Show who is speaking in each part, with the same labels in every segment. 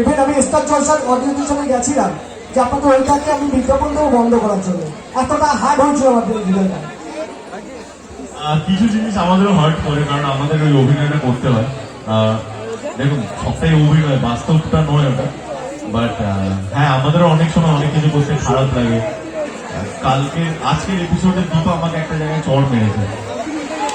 Speaker 1: Even আমি star জলসার অডিয়েশনে গেছিলাম, যে আপনাদের ওইটাকে আমি বিজ্ঞাপন দেবো বন্ধ করার জন্য। এতটা হার্ড হয়েছিল আমার ভিডিওটা
Speaker 2: কিছু জিনিস আমাদেরও হার্ট করে, কারণ আমাদের ওই অভিনয়টা করতে হয়। দেখুন, সবটাই অভিনয়, বাস্তবটা নয় ওটা। বাট হ্যাঁ আমাদেরও অনেক সময় অনেক কিছু করতে খারাপ লাগে। কালকে, আজকের এপিসোডে দুটো আমাকে একটা জায়গায় চড় মেরেছে।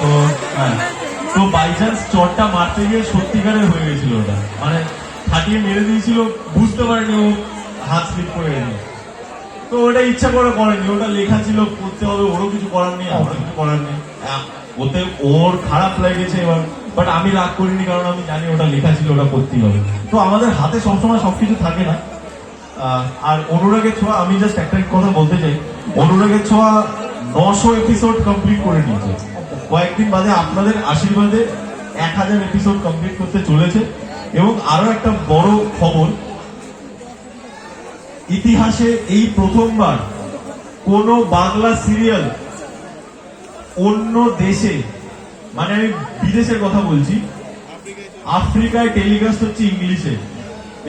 Speaker 2: তো হ্যাঁ। তো বাই চান্স চড়টা মারতে গিয়ে সত্যিকারের হয়ে গেছিল ওটা। মানে ফাটিয়ে মেরে দিয়েছিল বুঝতে পারেনি ও হাত স্লিপ করে গেছে তো ওটা ইচ্ছা করে করেনি ওটা লেখা ছিল করতে হবে ওরও কিছু করার নেই আমারও কিছু করার নেই। আহ, ওতে ওর খারাপ লেগেছে এবার বাট আমি রাগ করিনি কারণ আমি জানি ওটা লেখা ছিল ওটা করতেই হবে। তো আমাদের হাতে সবসময় সবকিছু থাকে না। আর অনুরাগের ছোঁয়া আমি জাস্ট একটা কথা বলতে চাই। অনুরাগের ছোঁয়া নশো এপিসোড কমপ্লিট করে নিয়েছে। কয়েকদিন বাদে আপনাদের আশীর্বাদে এক হাজার এপিসোড কমপ্লিট করতে চলেছে। এবং আরও একটা বড় খবর, ইতিহাসে এই প্রথমবার কোন বাংলা সিরিয়াল অন্য দেশে মানে আমি বিদেশের কথা বলছি, আফ্রিকায় টেলিকাস্ট হচ্ছে ইংলিশে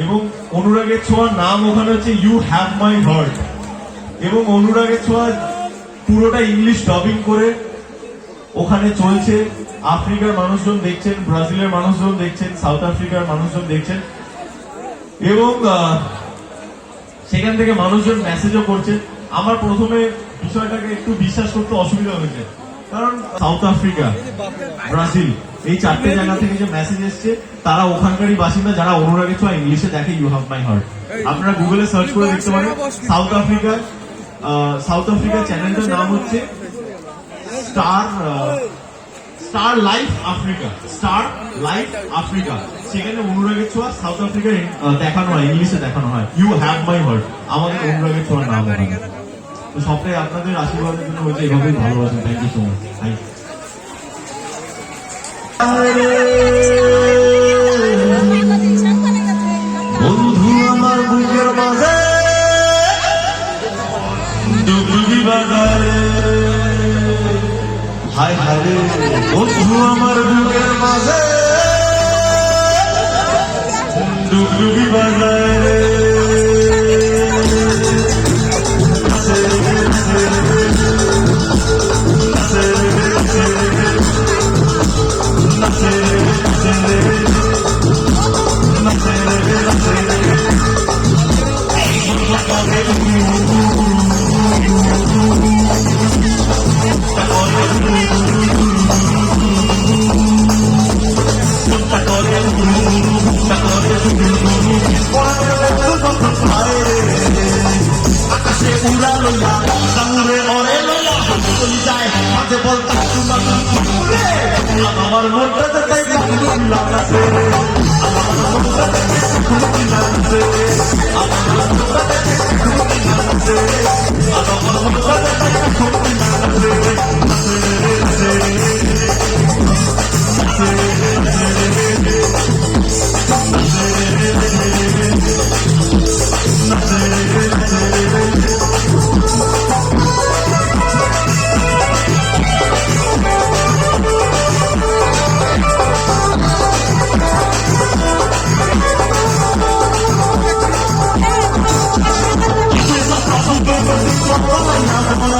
Speaker 2: এবং অনুরাগের ছোঁয়ার নাম ওখানে হচ্ছে ইউ হ্যাভ মাই হার্ট এবং অনুরাগের ছোঁয়া পুরোটা ইংলিশ ডবিং করে ওখানে চলছে। আফ্রিকার মানুষজন দেখছেন ব্রাজিলের মানুষজন দেখছেন সাউথ আফ্রিকার মানুষজন দেখছেন এবং সেখান থেকে মানুষজন মেসেজও করছে আমার প্রথমে বিষয়টাকে একটু বিশ্বাস করতে অসুবিধা হয়েছে। কারণ সাউথ আফ্রিকা ব্রাজিল এই চারটে জায়গা থেকে যে মেসেজ এসছে তারা ওখানকারই বাসিন্দা যারা অনুরাগে ছোঁয়া ইংলিশে দেখে ইউ হ্যাভ মাই হার্ট আপনারা গুগলে সার্চ করে দেখতে পারেন সাউথ আফ্রিকা সাউথ আফ্রিকা চ্যানেলটার নাম হচ্ছে star star life Africa star life Africa সেখানে অনুরাগের ছোঁয়া সাউথ আফ্রিকায় আহ, দেখানো হয় ইংলিশে দেখানো হয়। ইউ হ্যাভ মাই হার্ট আমাদের অনুরাগের ছোঁয়ার নাম তো সবটাই আপনাদের আশীর্বাদের জন্য হয়েছে এভাবেই ভালোবাসেন। Thank you so much thank বন্ধু হায় হায় রে বন্ধু আমার বুকের মাঝে। ডুবডুবি বাজারে
Speaker 3: আকাশে মাঝে বলতাম আমার মনটা তাই লাগাছে। আমার মনটা তো আমার মনটা আমার মনটা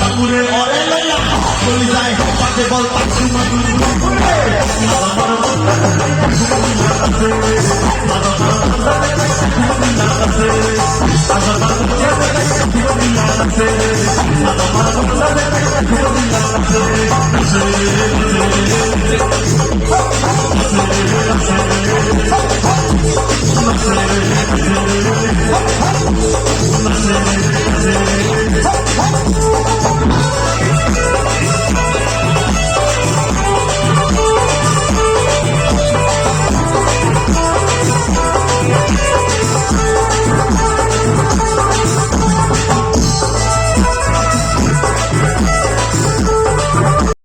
Speaker 3: দাঙুরে অরে লইয়া চলি যায় মাঝে বলতা তোমার আমার মনটা